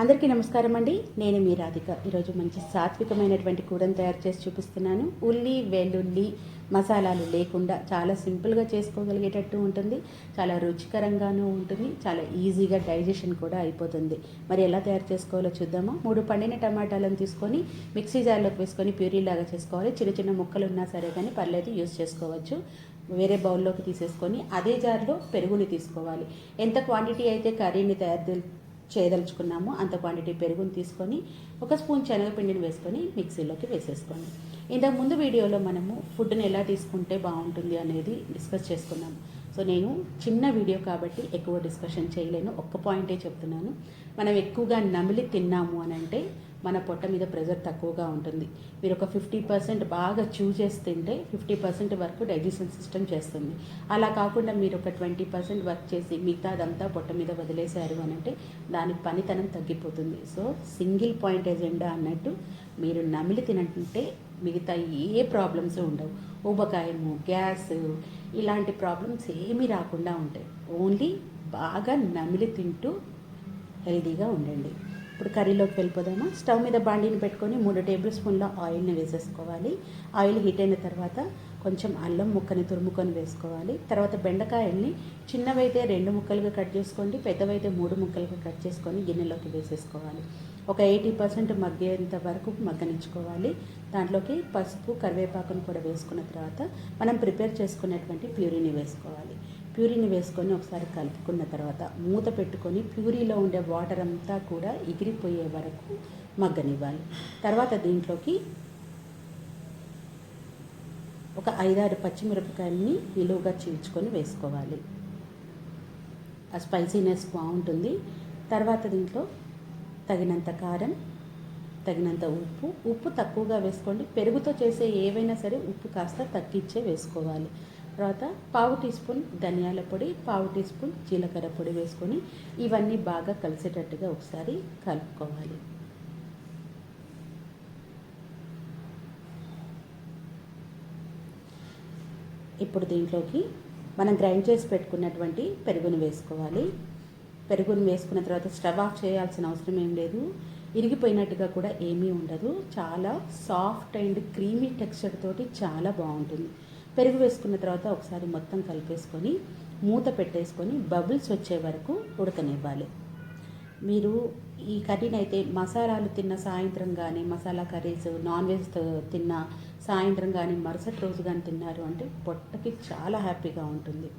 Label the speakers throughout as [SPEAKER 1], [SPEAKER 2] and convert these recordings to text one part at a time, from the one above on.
[SPEAKER 1] అందరికీ నమస్కారం అండి. నేను మీ రాధిక. ఈరోజు మంచి సాత్వికమైనటువంటి కూరను తయారు చేసి చూపిస్తున్నాను. ఉల్లి వెల్లుల్లి మసాలాలు లేకుండా చాలా సింపుల్గా చేసుకోగలిగేటట్టు ఉంటుంది. చాలా రుచికరంగానూ ఉంటుంది. చాలా ఈజీగా డైజెషన్ కూడా అయిపోతుంది. మరి ఎలా తయారు చేసుకోవాలో చూద్దామా? మూడు పండిన టమాటాలను తీసుకొని మిక్సీ జార్లోకి వేసుకొని ప్యూరీలాగా చేసుకోవాలి. చిన్న చిన్న ముక్కలు ఉన్నా సరే కానీ పర్లేదు యూస్ చేసుకోవచ్చు. వేరే బౌల్లోకి తీసేసుకొని అదే జార్లో పెరుగుని తీసుకోవాలి. ఎంత క్వాంటిటీ అయితే కర్రీని తయారు చేయదలుచుకున్నామో. అంత క్వాంటిటీ పెరుగుని తీసుకొని ఒక స్పూన్ శనగపిండిని వేసుకొని మిక్సీలోకి వేసేసుకోండి ఇంతకు ముందు వీడియోలో మనము ఫుడ్ని ఎలా తీసుకుంటే బాగుంటుంది అనేది డిస్కస్ చేసుకున్నాము. సో నేను చిన్న వీడియో కాబట్టి ఎక్కువ డిస్కషన్ చేయలేను. ఒక్క పాయింటే చెప్తున్నాను. మనం ఎక్కువగా నమిలి తిన్నాము అని అంటే మన పొట్ట మీద ప్రెజర్ తక్కువగా ఉంటుంది. మీరు ఒక ఫిఫ్టీ పర్సెంట్ బాగా చూ చేసి తింటే ఫిఫ్టీ పర్సెంట్ వరకు డైజెషన్ సిస్టమ్ చేస్తుంది. అలా కాకుండా మీరు ఒక ట్వంటీ పర్సెంట్ వర్క్ చేసి మిగతా అదంతా పొట్ట మీద వదిలేశారు అని అంటే దాని పనితనం తగ్గిపోతుంది. సో సింగిల్ పాయింట్ ఎజెండా అన్నట్టు మీరు నమిలి తినంటే మిగతా ఏ ప్రాబ్లమ్స్ ఉండవు. ఊబకాయము గ్యాస్ ఇలాంటి ప్రాబ్లమ్స్ ఏమీ రాకుండా ఉంటాయి. ఓన్లీ బాగా నమిలి తింటూ హెల్దీగా ఉండండి. ఇప్పుడు కర్రీలోకి వెళ్ళిపోదామా. స్టవ్ మీద బాండీని పెట్టుకొని మూడు టేబుల్ స్పూన్ల ఆయిల్ని వేసేసుకోవాలి. ఆయిల్ హీట్ అయిన తర్వాత కొంచెం అల్లం ముక్కని తురుముకొని వేసుకోవాలి. తర్వాత బెండకాయల్ని చిన్నవైతే రెండు ముక్కలుగా కట్ చేసుకోండి పెద్దవైతే మూడు ముక్కలుగా కట్ చేసుకొని గిన్నెలోకి వేసేసుకోవాలి. ఒక ఎయిటీ పర్సెంట్ మగ్గేంత వరకు మగ్గనించుకోవాలి దాంట్లోకి పసుపు కరివేపాకును కూడా వేసుకున్న తర్వాత మనం ప్రిపేర్ చేసుకున్నటువంటి ప్యూరీని వేసుకోవాలి. ప్యూరీని వేసుకొని ఒకసారి కలుపుకున్న తర్వాత మూత పెట్టుకొని ప్యూరీలో ఉండే వాటర్ అంతా కూడా ఎగిరిపోయే వరకు మగ్గనివ్వాలి. తర్వాత దీంట్లోకి ఒక ఐదారు పచ్చిమిరపకాయలని నిలువుగా చీల్చుకొని వేసుకోవాలి. ఆ స్పైసీనెస్ బాగుంటుంది. తర్వాత దీంట్లో తగినంత కారం తగినంత ఉప్పు. ఉప్పు తక్కువగా వేసుకోండి. పెరుగుతో చేసే ఏవైనా సరే ఉప్పు కాస్త తగ్గించే వేసుకోవాలి. తర్వాత పావు టీ స్పూన్ ధనియాల పొడి పావు టీ స్పూన్ జీలకర్ర పొడి వేసుకొని ఇవన్నీ బాగా కలిసేటట్టుగా ఒకసారి కలుపుకోవాలి. ఇప్పుడు దీంట్లోకి మనం గ్రైండ్ చేసి పెట్టుకున్నటువంటి పెరుగును వేసుకోవాలి. పెరుగును వేసుకున్న తర్వాత స్టవ్ ఆఫ్ చేయాల్సిన అవసరం ఏం లేదు. ఇరిగిపోయినట్టుగా కూడా ఏమీ ఉండదు. చాలా సాఫ్ట్ అండ్ క్రీమీ టెక్స్చర్ తోటి చాలా బాగుంటుంది. పెరుగు వేసుకున్న తర్వాత ఒకసారి మొత్తం కలిపేసుకొని మూత పెట్టేసుకొని బబుల్స్ వచ్చే వరకు ఉడకనివ్వాలి. మీరు ఈ కర్రీని అయితే మసాలాలు తిన్న సాయంత్రం కానీ మసాలా కర్రీస్ నాన్ వెజ్ తిన్న సాయంత్రం కానీ మరుసటి రోజు కానీ తిన్నారు అంటే పొట్టకి చాలా హ్యాపీగా ఉంటుంది.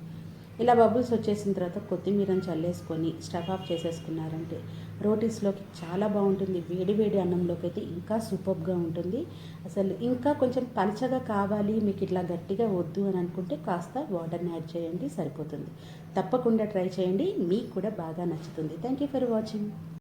[SPEAKER 1] ఇలా బబుల్స్ వచ్చేసిన తర్వాత కొత్తిమీరని చల్లేసుకొని స్టఫ్ ఆఫ్ చేసేసుకున్నారంటే రోటీస్లోకి చాలా బాగుంటుంది. వేడి వేడి అన్నంలోకి అయితే ఇంకా సూపర్గా ఉంటుంది. అసలు ఇంకా కొంచెం పలచగా కావాలి మీకు ఇట్లా గట్టిగా వద్దు అని అనుకుంటే కాస్త వాటర్ని యాడ్ చేయండి సరిపోతుంది. తప్పకుండా ట్రై చేయండి మీకు కూడా బాగా నచ్చుతుంది. Thank you for watching.